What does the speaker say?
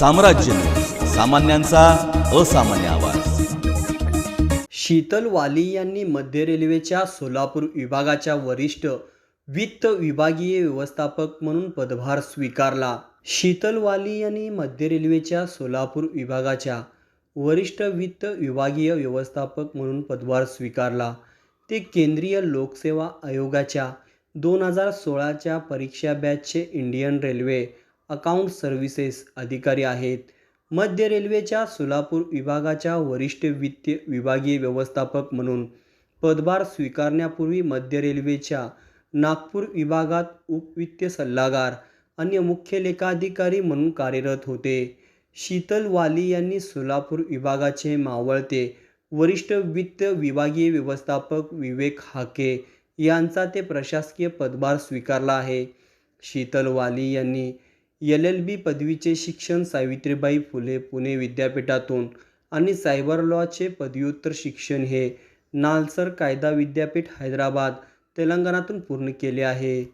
साम्राज्य. सामान्यांचा असामान्य आवाज. शीतल वाली यांनी मध्य रेल्वेच्या सोलापूर विभागाच्या वरिष्ठ वित्त विभागीय व्यवस्थापक म्हणून पदभार स्वीकारला. शीतल वाली यांनी मध्य रेल्वेच्या सोलापूर विभागाच्या वरिष्ठ वित्त विभागीय व्यवस्थापक म्हणून पदभार स्वीकारला. ते केंद्रीय लोकसेवा आयोगाच्या दोन हजार सोळाच्या परीक्षा बॅचचे इंडियन रेल्वे अकाउंट सर्व्हिसेस अधिकारी आहेत. मध्य रेल्वेच्या सोलापूर विभागाच्या वरिष्ठ वित्त विभागीय व्यवस्थापक म्हणून पदभार स्वीकारण्यापूर्वी मध्य रेल्वेच्या नागपूर विभागात उपवित्त सल्लागार आणि मुख्य लेखाधिकारी म्हणून कार्यरत होते. शीतल वाली यांनी सोलापूर विभागाचे मावळते वरिष्ठ वित्त विभागीय व्यवस्थापक विवेक हाके यांचा ते प्रशासकीय पदभार स्वीकारला आहे. शीतल वाली यांनी एल एल बी पदवीचे शिक्षण सावित्रीबाई फुले पुणे विद्यापीठातून आणि सायबर लॉचे पदव्युत्तर शिक्षण हे नालसर कायदा विद्यापीठ हैदराबाद तेलंगणातून पूर्ण केले आहे.